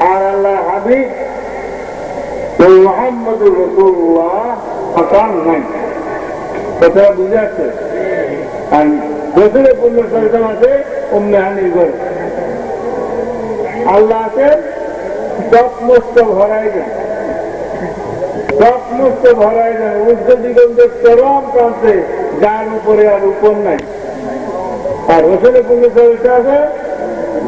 আর আল্লাহ হাবিব আছে? আল্লাহ আছে সমস্ত ভরাই দেন। সমস্ত ভরাই দেন। উচ্চ দিগন্তের চরম প্রান্তে যার উপরে আর উপর নাই। আর রসুলের পূর্ণ আছে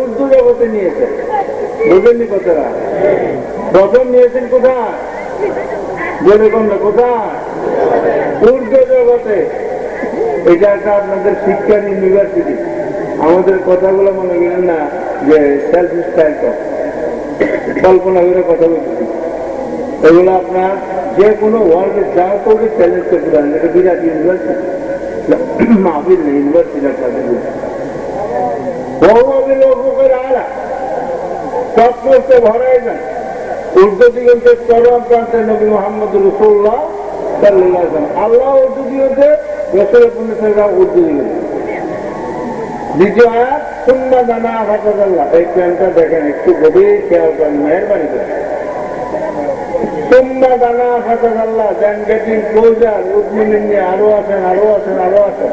উর্দু জগতে নিয়েছেন বুঝেননি নিয়েছেন কোথায়? বলে কোথায়? উর্দু জগতে। এটা একটা আপনাদের শিক্ষার ইউনিভার্সিটি আমাদের কথাগুলো মনে করেন না যে সেলফ স্টাইল কল্পনা করে কথা বলছি। এগুলো আপনার যে কোনো ওয়ার্ল্ডে যা করে চ্যালেঞ্জ করতে পারেন, এটা বিরাট ইউনিভার্সিটি মাহবিল ইউনিভার্সিটি আপনাদের আলা হাফাজাল্লাহ। এই প্ল্যানটা দেখেন, একটু করেন, মেহরবানি করে সুন্না দানা হাফাজাল্লাহ। দেন গেটিং ক্লোজার উদ্মিন নিয়ে আরও আছেন আরও আছেন আরও আছেন।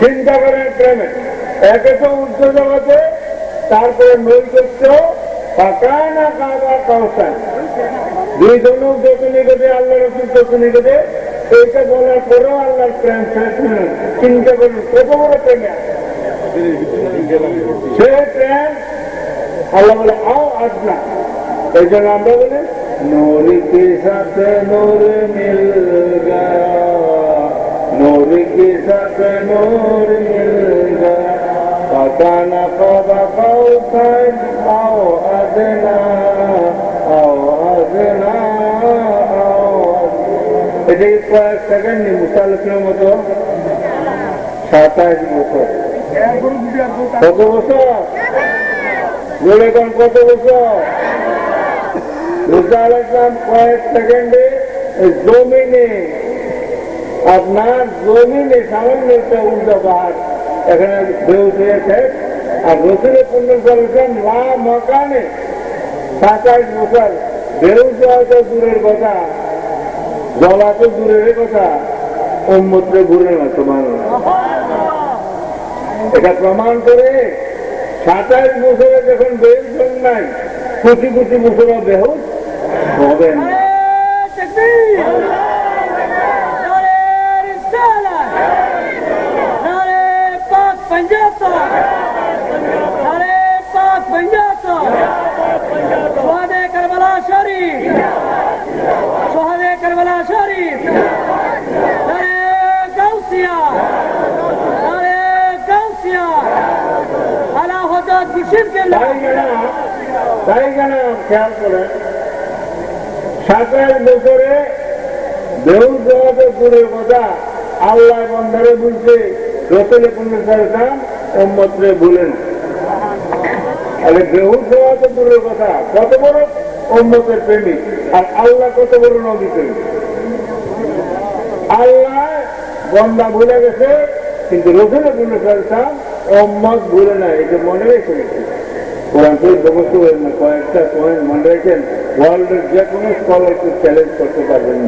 চিন্তা করেন প্রেমে। একে তো উচ্চ জগতে তারপরে নৈকট্য পাকায় না কাবা কাউসান দুই জন যত নিকটে আল্লাহ রসুল তত নিকটে এইটা বলার পরেও আল্লাহর প্রেম শেষ চিন্তা করুন কত বড় প্রেমে? সে প্রেম আল্লাহ বলে, আও আজনা এই জন্য আমরা বলি, নোরি কে সাথে নোর মিল গয়া نور کی سب نور مل گیا پتا نہ قب قوسین او ادنا او ادنا এটাই কয়েক সেকেন্ড নি মুসালফের মতো সাতাশ বছর কত বছর বলে কোন কত বছর মুসাল ইসলাম কয়েক সেকেন্ডে জমিনে আপনার জমিনে সামান্য একটা উল্টো পাহাড় এখানে বেউস হয়েছে। আর রসুলের পণ্য করেছেন মা মকানে সাতাশ বছর। বেউস হয়তো দূরের কথা। জলা তো দূরের কথা। উন্মত্রে ঘুরে না তোমার এটা প্রমাণ করে সাতাশ বছরে যখন বেউস নাই কোটি কোটি বছর বেহুস হবেন খেয়াল করে সাতাশ বছরে বেহুল জগতে দূরের কথা আল্লাহ বন্ধরে বলছে রসলে পুণ্যাম ওম্মত্রে ভুলেন। আরে বেহুল জগতে দূরের কথা। কত বড় প্রেমিক? আর আল্লাহ কত বড় নদী প্রেমিক? আল্লাহ ভুলে গেছে, কিন্তু রসুলের পুণ্যাম ওম্মত ভুলে না এটা মনে রেখে গেছে কয়েকটা পয়েন্ট মনে রেখেন। ওয়ার্ল্ডের যে কোনো স্কলারকে চ্যালেঞ্জ করতে পারবেন।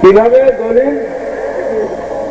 কীভাবে দলিল?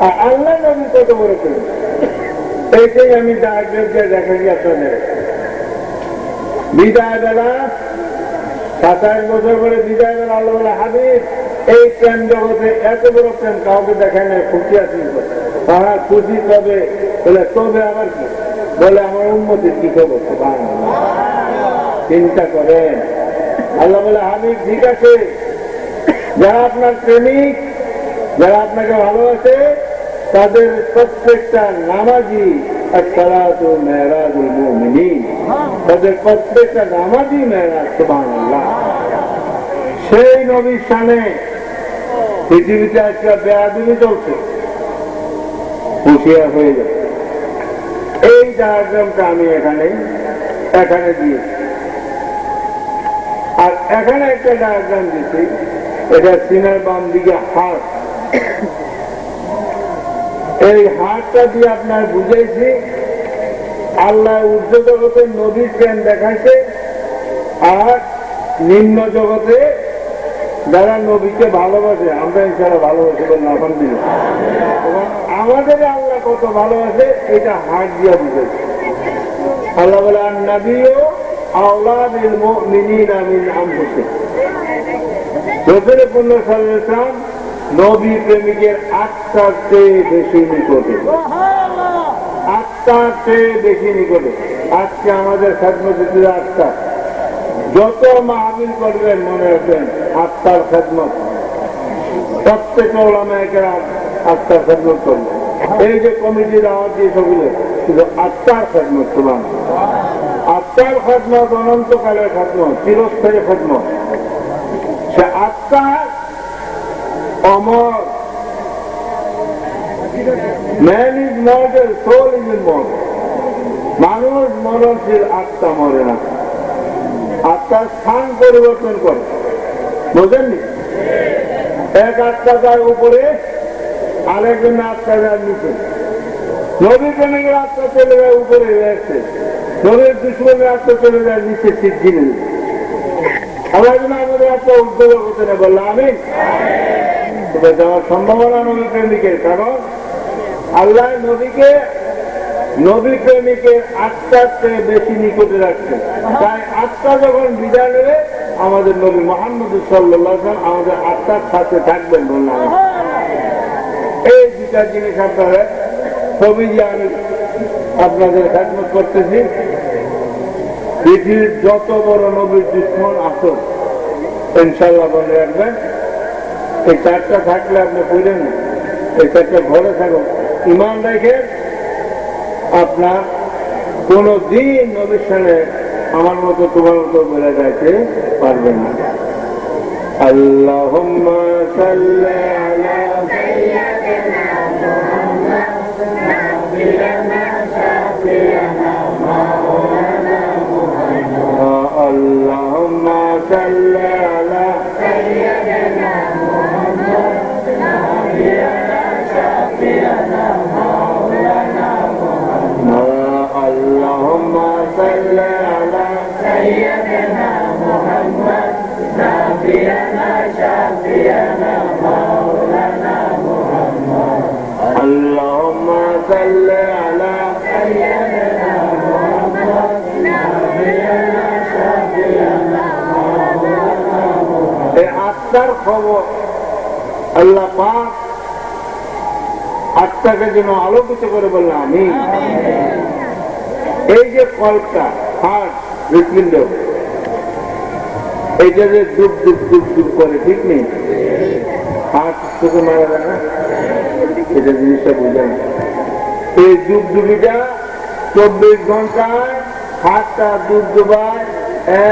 আল্লাহ নবী কত প্রেমিক এইটাই আমি দেখাই আপনাদের বিদায় বেলা, সাতাশ বছর বিদায় বেলা আল্লাহ বলে, হাবিব, এই প্রেম জগতে এত বড় প্রেম কাউকে দেখায় না খুশি আছি তারা খুশি তবে, বলে, তবে আবার কি? বলে, আমার উন্নতির কি খবর? চিন্তা করেন। আল্লাহ বলে, হাবিব, ঠিক আছে। যারা আপনার প্রেমিক যারা আপনাকে ভালোবাসে, তাদের প্রত্যেকটা নামাজি তাদের প্রত্যেকটা নামাজি মেহরাজ সুবহানাল্লাহ। সেই নবীর সামনে পৃথিবীতে আজকে বেয়াদুমি চলছে। হুঁশিয়ার হয়ে যাবে। এই ডায়াগ্রামটা আমি এখানে এখানে দিয়েছি। আর এখানে একটা ডায়াগ্রাম দিচ্ছি এটা সিনার বাম দিকে হাট এই হাটটা দিয়ে আপনার বুঝাইছি, আল্লাহ ঊর্ধ্ব জগতে নদীর ট্রেন দেখাইছে আর নিম্ন জগতে যারা নবীকে ভালোবাসে, আমরা ইনশাল্লাহ ভালোবাসি বললাম আলহামদুলিল্লাহ। আমাদের আল্লাহ কত ভালোবাসে, এটা হাট দিয়া বুঝেছে আল্লাহ বলে আর নবীও আওলাদিল মুমিনিনা মিন আনফুসিহিম। রসুল পূর্ণ সাল্লাম নবী প্রেমিকের আত্মার চেয়ে বেশি নিকটে। আত্মার চেয়ে বেশি নিকটে। আজকে আমাদের খাদমতিরা আত্মা। যত মাহবিল করবেন মনে রাখবেন, আত্মার খেদমত। প্রত্যেক ওলামায়কেরা আত্মার খেদমত করবে। এই যে কমিটির আওয়াজ দিয়ে সবগুলো শুধু আত্মার খেদমত তোমার আত্মার খেদমত অনন্তকালের খেদমত, চিরস্থায়ী খেদমত। সে আত্মা অমর man is mortal soul is immortal মানুষ মরণশীল আত্মা মরে না। আত্মার স্থান পরিবর্তন করে। বোঝেননি? এক আত্মা যায় উপরে আরেকজন আত্মা যায় নিচে। নবী প্রেমিকের আত্মা চলে যায় উপরে রয়েছে নবীর দুশ্মনের আত্মা চলে যায় নিচে সিদ্ধিনে আমরা যেন আমাদের আত্মা উদ্যোগ হতে না বললাম আমি তবে যাওয়ার সম্ভাবনা নবী প্রেমিকের কারণ আল্লাহ নবীকে নবী প্রেমিকের আত্মার চেয়ে বেশি নিকটে রাখছে। তাই আত্মা যখন বিদায় নেবে, আমাদের নবী মোহাম্মদ সাল্লাহ আমাদের আত্মার সাথে থাকবেন বললাম এই দুটা জিনিস আপনারা ছবি দিয়ে আমি আপনাদের খেদমত করতেছি। পৃথিবীর যত বড় নবীর দুশ্মন আসুক ইনশাল্লাহ বলে রাখবেন। এই চারটা থাকলে আপনি বুঝেন এই চারটা ভালো থাকো। ইমান রেখে আপনার কোনো দিন অনুষ্ঠানে আমার মতো তোমার মতো বলে যাইতে পারবে না। আল্লাহ সাল্লাহ খবর। আল্লাহ পাক আত্মাকে যেন আলোকিত করে বললাম আমি এই যে কল্পটা হার্ট হৃৎপিণ্ড, এইটা যে ডুব ডুব ডুব ডুব করে, ঠিক নেই? হার্ট চোখে মারা যায় না। এটা জিনিসটা বুঝেন এই ডুব, ডুবিটা চব্বিশ ঘন্টায় হাতটা ডুব, ডুবায়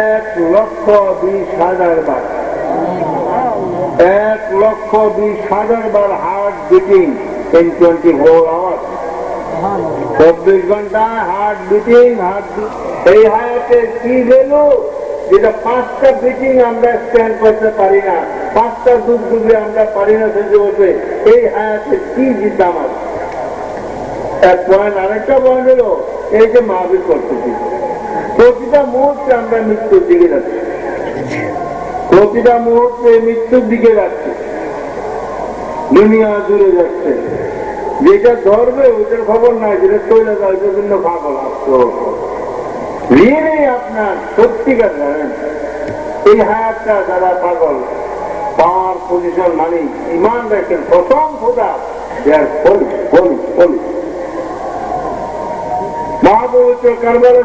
এক লক্ষ বিশ হাজার বার। এক লক্ষ বিশ হাজার বার heart beating in twenty four hour চব্বিশ ঘন্টায় হার্ট বিটিং হার্ট এই হায়াতের কি ভ্যালু যেটা পাঁচটা বিটিং আমরা স্ক্যান করতে পারি না। পাঁচটা দুধ ডুবে আমরা পারি না সহ্য করতে এই হায়াতের কি জিতাম এক পয়েন্ট আরেকটা পয়েন্ট হলো, এই যে মাহবিল করতেছি। প্রতিটা মুহূর্তে আমরা মৃত্যুর দিকে যাচ্ছি। প্রতিটা মুহূর্তে মৃত্যুর দিকে যাচ্ছে। দুনিয়া দূরে যাচ্ছে। যেটা ধরবে, ওইটার খবর নাই, যেটা যায়, ওইটার জন্য পাগল রিয়েলি আপনার সত্যিকার জানেন। এই হায়াতটা যারা পাগল। পাওয়ার পজিশন মানে ইমান রাখেন প্রথম খোদা দেয়ার পলিশ পলিশ পলিশ মহাপবিত্র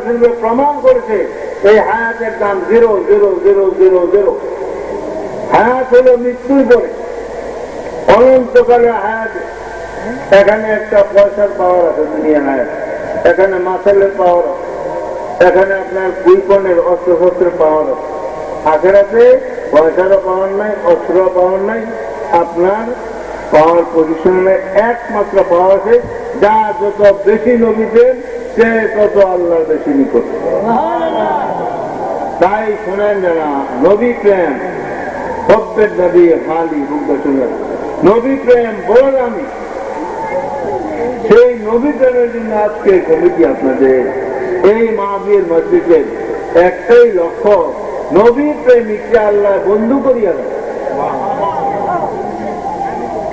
সঙ্গে প্রমাণ করেছে। এই হায়াতের দাম zero zero zero zero zero. হায়াত হলো মৃত্যুর পরে। অনন্তকালে হায়াত। এখানে একটা পয়সার পাওয়ার আছে দুনিয়া হায়াত। এখানে মাসালের পাওয়ার আছে। এখানে আপনার কুইপনের অস্ত্র শস্ত্রের পাওয়ার আছে। আখেরাতে পয়সারও পাওয়ার নাই অস্ত্র পাওয়ার নাই। আপনার পাওয়ার পজিশনে একমাত্র পাওয়া আছে। যা যত বেশি নবীদের, সে তত আল্লাহর বেশি নিকট। তাই শোনেন যারা নবী প্রেম সত্যের নবী হালি বুদ্ধ শুনলেন নবী প্রেম বড় দামি সেই নবী প্রেমের জন্য আজকে কমিটি আপনাদের এই মাহবীর মসজিদের একটাই লক্ষ্য নবী প্রেমিককে আল্লাহ বন্ধু করিয়া দেয়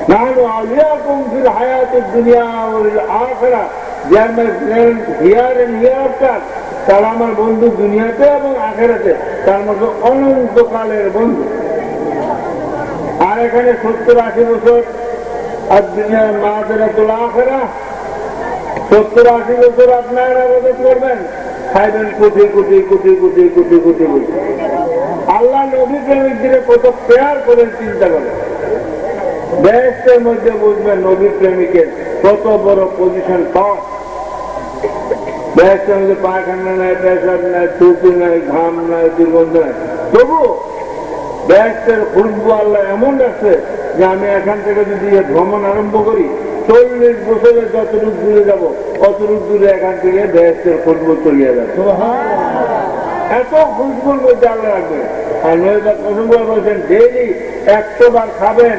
نحن أولياءكم في الحياة الدنيا والآخرة যে আমার ফ্রেন্ড হিয়ার এন্ড হিয়ার কার তারা আমার বন্ধু দুনিয়াতে এবং আখেরাতে। তার মতো অনন্তকালের বন্ধু। আর এখানে সত্তর আশি বছর আর দুনিয়ার মাদের তোলা আখেরা। সত্তর আশি বছর আপনারা আবাদত করবেন। খাইবেন কোটি কোটি কোটি কোটি কোটি কোটি কোটি। আল্লাহ নবী প্রেমিক প্রেমিকদের কত পেয়ার করেন চিন্তা করেন দেশের মধ্যে বুঝবেন নবী প্রেমিকের কত বড় পজিশন পাওয়া। দেশের মধ্যে পায়খানা নাই পেশাব নাই থুতু নাই ঘাম নাই দুর্গন্ধ নাই। তবু দেশের খুশবু আল্লাহ এমন রাখছে যে আমি এখান থেকে যদি ভ্রমণ আরম্ভ করি চল্লিশ বছরে যতটুকু দূরে যাব অতটুকু দূরে এখান থেকে দেশের খুশবু চলিয়ে যাবে। এত খুশবুর মধ্যে আল্লাহ রাখবে। আর নয়টা কসম বলছেন ডেইলি একশো বার খাবেন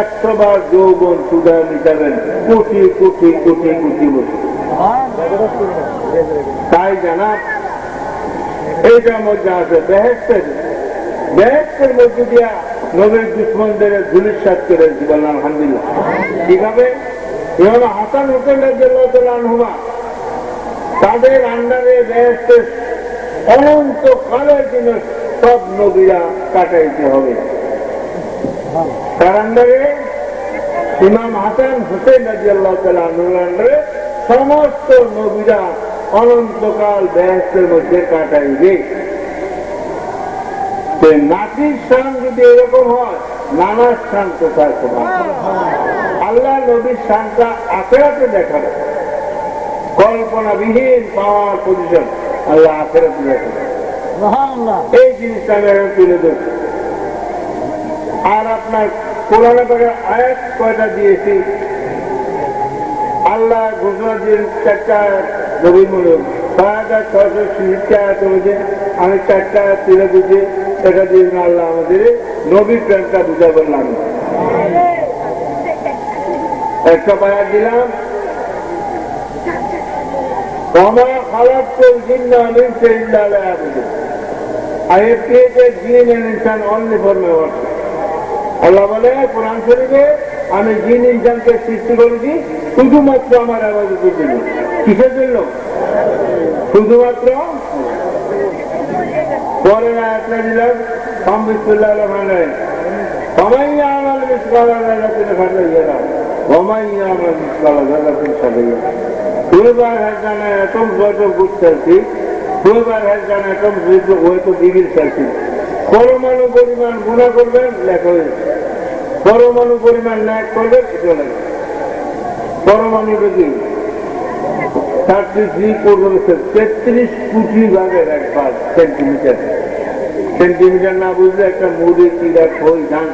একশো বার যৌবন সুদা মিটাবেন কোটি কোটি কোটি কোটি বছর। তাই জানা এইটার মধ্যে আছে বেহেস্তের বেহেস্তের মধ্যে দিয়া নবীর দুশ্মনদের ধুলির সাত করে বললাম আলহামদুলিল্লাহ। কীভাবে? এভাবে হাসান হোসেন রাজ্লাহুমা তাদের আন্ডারে বেহেস্তের অনন্ত কালের জন্য সব নবীরা কাটাইতে হবে। তার আন্ডারে ইমাম হাসান হোসেন রাজি আল্লাহ আন্ডারে সমস্ত নবীরা অনন্তকাল ব্যস্তের মধ্যে কাটাইবে নাতির স্থান যদি এরকম হয় নানা স্থান কোথায় আল্লাহ নবীর স্থানটা আখেরাতে দেখাবে। কল্পনাবিহীন পাওয়ার পজিশন আল্লাহ আখেরাতে দেখাবে। এই জিনিসটা আমি এখন তুলে ধরছি। আর আপনার কোরআনে করে আয়াত কয়টা দিয়েছি? আল্লাহ গুজরাটের চারটা নবীমূলক ছয় হাজার ছশো সিরিজটা আমি চারটা তুলে দিয়েছি, সেটা দিয়ে আল্লাহ আমাদের নবী প্রেমটা বুঝাবেন আমি। একটা পায়া দিলাম। আমার খারাপ করছি না আমি আমি পেয়েছে জিন অনলি ফর আল্লাহ বলে, কোরআন শরীফে আমি জিন ইনসানকে সৃষ্টি করেছি, শুধুমাত্র আমার আবাদতের জন্য কিসের জন্য? শুধুমাত্র পরের আয়াতটা দিলাম ভালো ডিগ্রি পরমাণু পরিমাণ গুণা করবেন, লেখা হয়েছে। পরমাণু পরিমাণ ন্যাক করবেন এটা লেখা পরমাণুটা কি থার্টি থ্রি তেত্রিশ কোটি ভাগের এক ভাগ সেন্টিমিটার সেন্টিমিটার না বুঝলে একটা মুড়ি চিরা খই, ধান।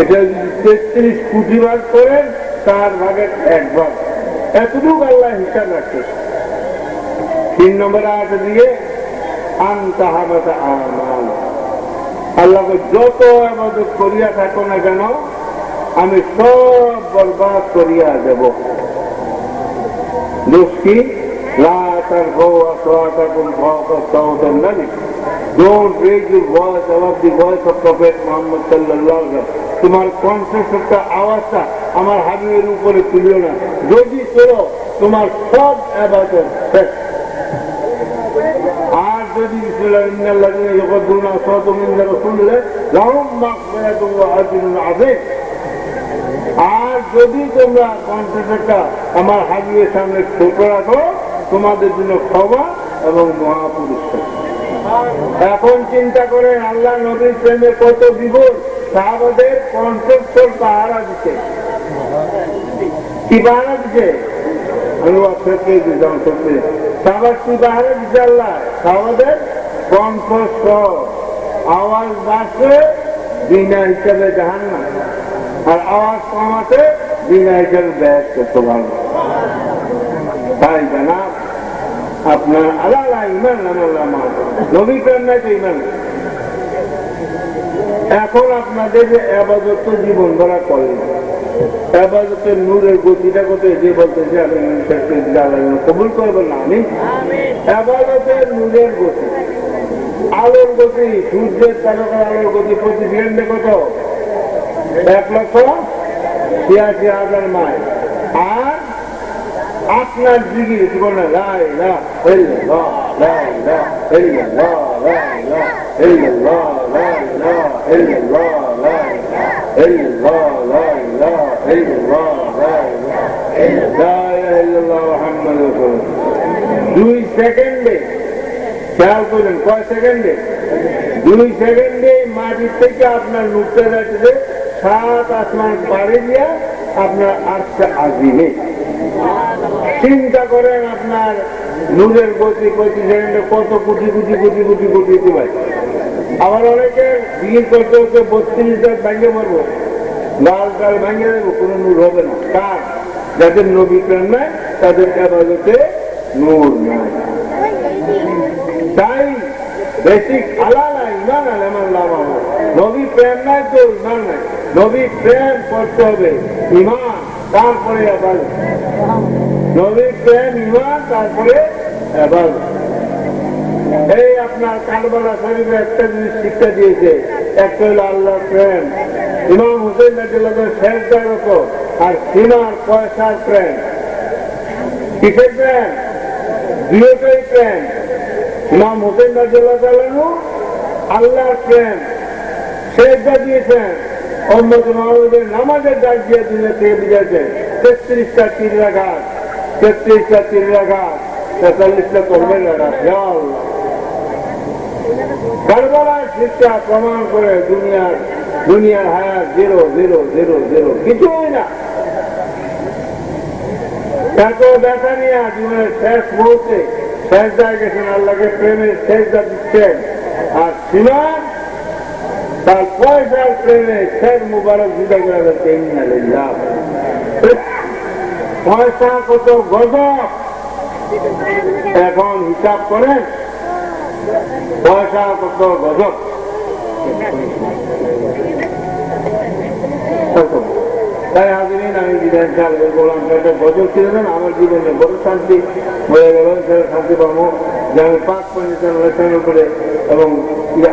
এটা যদি তেত্রিশ কোটি ভাগ করেন চার ভাগের এক ভাগ। এতটুকু আল্লাহ হিসাব রাখছে তিন নম্বর আট দিয়ে আন আন্তাহাবাত আমাল। আল্লাহকে যত আমাদের করিয়া থাকো না কেন, আমি সব বরবাদ করিয়া দেব। দুষ্কি তোমার কণ্ঠস্বরটা আওয়াজটা আমার হাবিয়ের উপরে তুলিও না। যদি করো, তোমার সব আবাদত শেষ। যদি ইন্নাল্লাযীনা ইয়াকুদ্দুনা আসাওয়াতাহুম ইনদা রাসূলিল্লাহ লাহুম মাগফিরাতুন ওয়া আজরুন আযীম আর যদি তোমরা কণ্ঠস্বরটা আমার হাবিবের সামনে ছোট রাখো, তোমাদের জন্য ক্ষমা এবং মহাপুরস্কার এখন চিন্তা করেন, আল্লাহ নবীর প্রেমে কত বিভোর, সাহাবাদের কণ্ঠস্বর পাহারা দিচ্ছে কি পাহারা দিচ্ছে আমি সত্যি দিতাম সত্যি সাহাবাদ কি পাহারা দিচ্ছে আল্লাহ? সাহাবাদের কণ্ঠস্বর আওয়াজ বাড়ছে বিনা হিসাবে জাহান না আর আওয়াজ কমাতে বিনা হিসাবে ব্যাস করতে পারব। তাই জানা আপনার আল্লাহ ইমান আল্লাহ নবী নাই তো ইমান। এখন আপনাদের যে আবাদত জীবন ধরা করেন আবাদতের নূরের গতিটা কত যে বলতেছে আল্লাহ কবুল করবেন না। আমি আবাদতের নূরের গতি। আলোর গতি সূর্যের তারকার আলোর গতি প্রতি সেকেন্ডে কত এক লক্ষ ছিয়াশি হাজার মাইল আর আপনার দিকে কি বলে লাই লা দুই সেকেন্ডে খেয়াল করলেন কয় সেকেন্ডে? দুই সেকেন্ডে মাটির থেকে আপনার নুকতে যাচ্ছে, সাত আসমান পাড়ে দিয়া আপনার আটটা আজিমে। চিন্তা করেন আপনার নূরের গতি প্রতি সেকেন্ডে কত কোটি কোটি কোটি কোটি কোটি ভাই আবার অনেকে বিয়ে করতে করতে বত্রিশ হাজার ভেঙে মারবো। লাল ডাল ভেঙে দেবো, কোনো নূর হবে না। কার? যাদের নবী প্রেম নাই তাদের আবাদতে নূর নাই। তাই বেসিক আলাদা ইমান আলামান লাভ নবী প্রেম নাই তো, ইমান নাই। নবী প্রেম করতে হবে, ইমান, তারপরে আবার। নবী প্রেম, ইমান, তারপরে আবার। এই আপনার কারবালা শরীফে একটা জিনিস শিক্ষা দিয়েছে, একটা হলো আল্লাহ প্রেম। ইমাম হুসেন নাজিল্লাহ শেষ জাগত আর সীমার পয়সার প্রেম। কিসের প্রেম? দুটোই প্রেম। ইমাম হোসেন তাআলাহু আল্লাহর প্রেম সেজদা দিয়েছেন অম্মত মাহমুদের নামাজের ডাক দিয়ে দুনিয়া থেকে বিজেছেন তেত্রিশটা কারবালার শিক্ষা প্রমাণ করে দুনিয়ার দুনিয়ার হায়াত জিরো জিরো জিরো জিরো, কিছুই না। এত দেখা নিয়ে জীবনের শেষ মুহূর্তে শেষ দায় গেছেন আল্লাহকে প্রেমের শেষ দা দিচ্ছেন। আর সীমান তার পয়সার প্রেমে শেষ মুবারক জুদা করে যাচ্ছে ইন্নালিল্লাহ। পয়সা, কত গজব। এখন হিসাব করেন, পয়সা, কত গজব। তাই হাজিরিন আমি বিধান সাল বললাম একটা বছর ছিল না, আমার জীবনে বড় শান্তি হয়ে গেল। শান্তি পাবো। যে আমি পাক লেখানোর উপরে এবং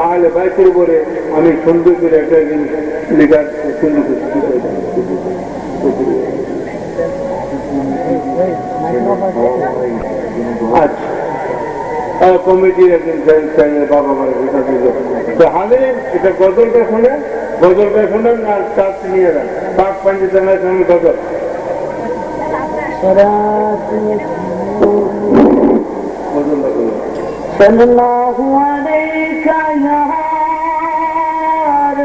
আহলে বাইকের উপরে আমি সুন্দর করে একটা জিনিস লেখার সুন্দর আচ্ছা। কমিটির একজন বাবা মারা এটা দিল। তো হাজিরিন এটা গজলটা শোনেন গজলটা শোনেন আর চাপ নিয়ে پنج دن سن بگر صلی اللہ علیہ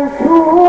وسلم۔